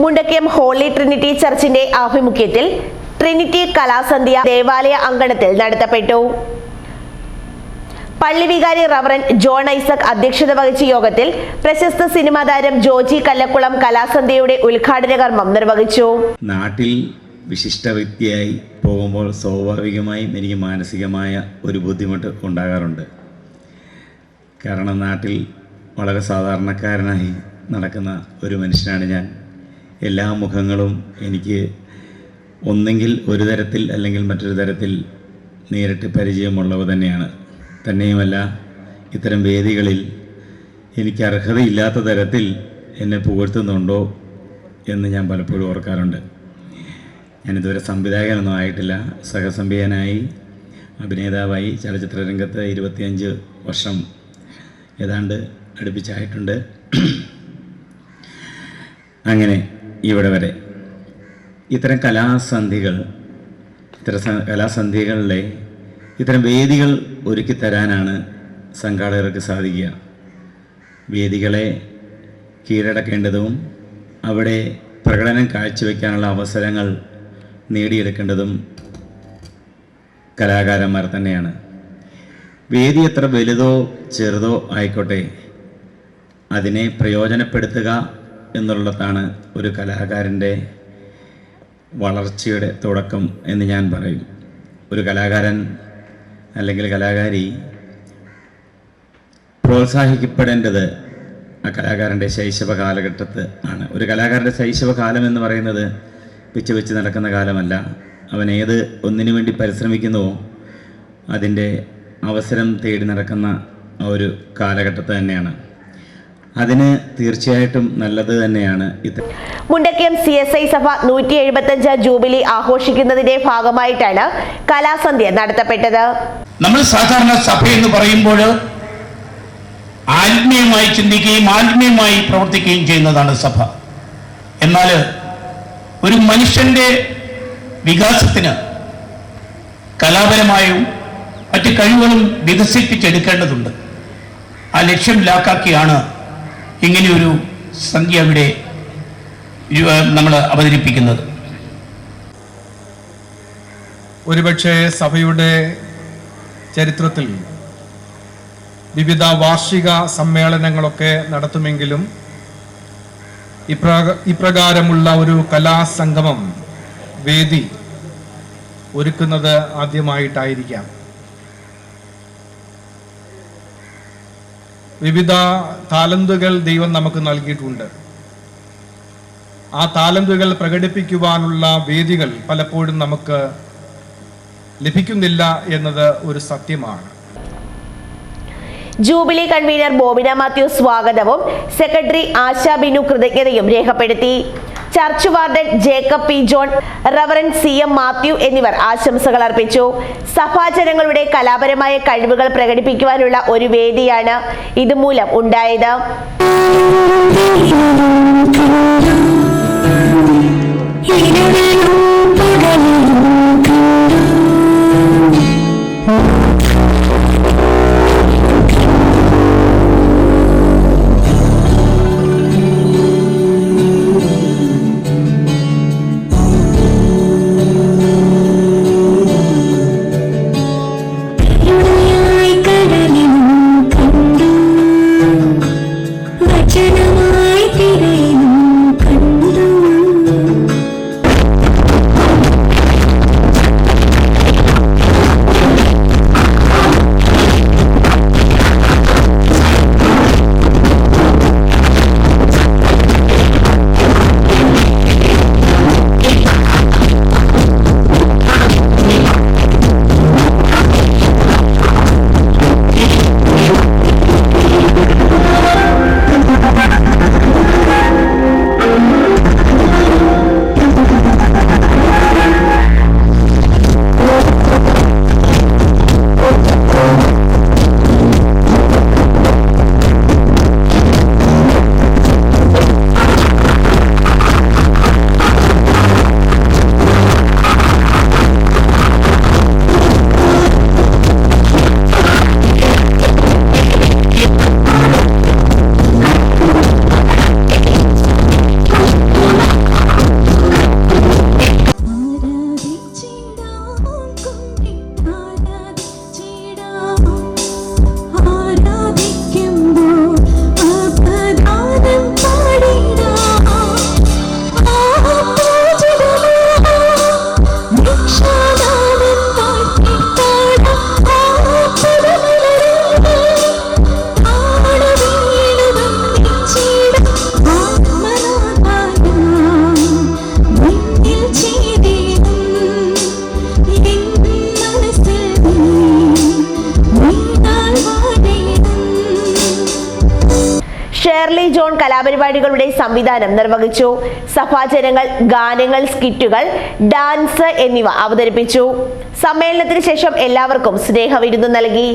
Mundakayam holy Trinity ചർച്ചിന്റെ ആഭിമുഖ്യത്തിൽ Trinity കലാസന്ധ്യ ദേവാലയ അങ്കണത്തിൽ നടത്തപ്പെട്ടു. പള്ളി വികാരി റവറൻ ജോൺ ഐസക് അധ്യക്ഷത വഹിച്ച യോഗത്തിൽ പ്രശസ്ത സിനിമാ താരം ജോജി കല്ലക്കുളം കലാസന്ധ്യയുടെ ഉദ്ഘാടന കർമ്മം നിർവഹിച്ചു. നാട്ടിൽ വിശിഷ്ട വ്യക്തിയായി പോകുമ്പോൾ സ്വാഭാവികമായും എനിക്ക് മാനസികമായ ഒരു ബുദ്ധിമുട്ട് ഉണ്ടാകാറുണ്ട്. കാരണം നാട്ടിൽ വളരെ സാധാരണക്കാരനായി നടക്കുന്ന ഒരു മനുഷ്യനാണ് ഞാൻ. എല്ലാ മുഖങ്ങളും എനിക്ക് ഒന്നെങ്കിൽ ഒരു തരത്തിൽ അല്ലെങ്കിൽ മറ്റൊരു തരത്തിൽ നേരിട്ട് പരിചയമുള്ളവ തന്നെയാണ്. തന്നെയുമല്ല ഇത്തരം വേദികളിൽ എനിക്ക് അർഹതയില്ലാത്ത തരത്തിൽ എന്നെ പുകഴ്ത്തുന്നുണ്ടോ എന്ന് ഞാൻ പലപ്പോഴും ഓർക്കാറുണ്ട്. ഞാനിതുവരെ സംവിധായകനൊന്നും ആയിട്ടില്ല. സഹസംഭിയനായി അഭിനേതാവായി ചലച്ചിത്ര രംഗത്ത് ഇരുപത്തിയഞ്ച് വർഷം ഏതാണ്ട് അടുപ്പിച്ചായിട്ടുണ്ട്. അങ്ങനെ ഇവിടെ വരെ. ഇത്തരം കലാസന്ധികൾ ഇത്തരം കലാസന്ധികളിലെ ഇത്തരം വേദികൾ ഒരുക്കി തരാനാണ് സംഘാടകർക്ക് സാധിക്കുക. വേദികളെ കീഴടക്കേണ്ടതും അവിടെ പ്രകടനം കാഴ്ചവെക്കാനുള്ള അവസരങ്ങൾ നേടിയെടുക്കേണ്ടതും കലാകാരന്മാർ തന്നെയാണ്. വേദി എത്ര വലുതോ ചെറുതോ ആയിക്കോട്ടെ അതിനെ പ്രയോജനപ്പെടുത്തുക എന്നുള്ളതാണ് ഒരു കലാകാരന്റെ വളർച്ചയുടെ തുടക്കം എന്ന് ഞാൻ പറയും. ഒരു കലാകാരൻ അല്ലെങ്കിൽ കലാകാരി പ്രോത്സാഹിക്കപ്പെടേണ്ടത് ആ കലാകാരന്റെ ശൈശവ കാലഘട്ടത്ത് ആണ്. ഒരു കലാകാരന്റെ ശൈശവ കാലം എന്ന് പറയുന്നത് പിച്ച് വെച്ച് നടക്കുന്ന കാലമല്ല. അവൻ ഏത് ഒന്നിനു വേണ്ടി പരിശ്രമിക്കുന്നുവോ അതിന്റെ അവസരം തേടി നടക്കുന്ന ആ ഒരു കാലഘട്ടത്ത് തന്നെയാണ്. അതിന് തീർച്ചയായിട്ടും നല്ലത് തന്നെയാണ് ഇത്. മുണ്ടക്കയം സി എസ് ഐ സഭ നൂറ്റി എഴുപത്തഞ്ച് ജൂബിലി ആഘോഷിക്കുന്നതിന്റെ ഭാഗമായിട്ടാണ് കലാസന്ധ്യ നടത്തപ്പെട്ടത്. നമ്മൾ സാധാരണ സഭ എന്ന് പറയുമ്പോൾ ആത്മീയമായി ചിന്തിക്കുകയും ആത്മീയമായി പ്രവർത്തിക്കുകയും ചെയ്യുന്നതാണ് സഭ. എന്നാൽ ഒരു മനുഷ്യന്റെ വികാസത്തിന് കലാപരമായും മറ്റ് കഴിവുകളും വികസിപ്പിച്ചെടുക്കേണ്ടതുണ്ട്. ആ ലക്ഷ്യം ലാക്കാക്കിയാണ് ഇങ്ങനെയൊരു സന്ധ്യ അവിടെ നമ്മൾ അവതരിപ്പിക്കുന്നത്? ഒരുപക്ഷെ സഭയുടെ ചരിത്രത്തിൽ വിവിധ വാർഷിക സമ്മേളനങ്ങളൊക്കെ നടത്തുമെങ്കിലും ഇപ്രക ഇപ്രകാരമുള്ള ഒരു കലാസംഗമം വേദി ഒരുക്കുന്നത് ആദ്യമായിട്ടായിരിക്കാം. വിവിധ താലന്തുകൾ ദൈവം നമുക്ക് നൽകിയിട്ടുണ്ട്. ആ താലന്തുകൾ പ്രകടിപ്പിക്കുവാനുള്ള വേദികൾ പലപ്പോഴും നമുക്ക് ലഭിക്കുന്നില്ല എന്നത് ഒരു സത്യമാണ്. ജൂബിലി കൺവീനർ ബോബിന മാത്യു സ്വാഗതവും സെക്രട്ടറി ആശാ ബിനു കൃതജ്ഞതയും രേഖപ്പെടുത്തി. Church warden Jacob P John reverend C M Mathew എന്നിവർ ആശംസകൾ അർപ്പിച്ചു. സഭാജനങ്ങളുടെ കലാപരമായ കഴിവുകൾ പ്രകടിപ്പിക്കുവാനുള്ള ഒരു വേദിയാണ് ഇതുമൂലം ഉണ്ടായത്. ഷെർലി ജോൺ കലാപരിപാടികളുടെ സംവിധാനം നിർവഹിച്ചു. സഭാജനങ്ങൾ ഗാനങ്ങൾ സ്കിറ്റുകൾ ഡാൻസ് എന്നിവ അവതരിപ്പിച്ചു. സമ്മേളനത്തിന് ശേഷം എല്ലാവർക്കും സ്നേഹവിരുന്ന് നൽകി.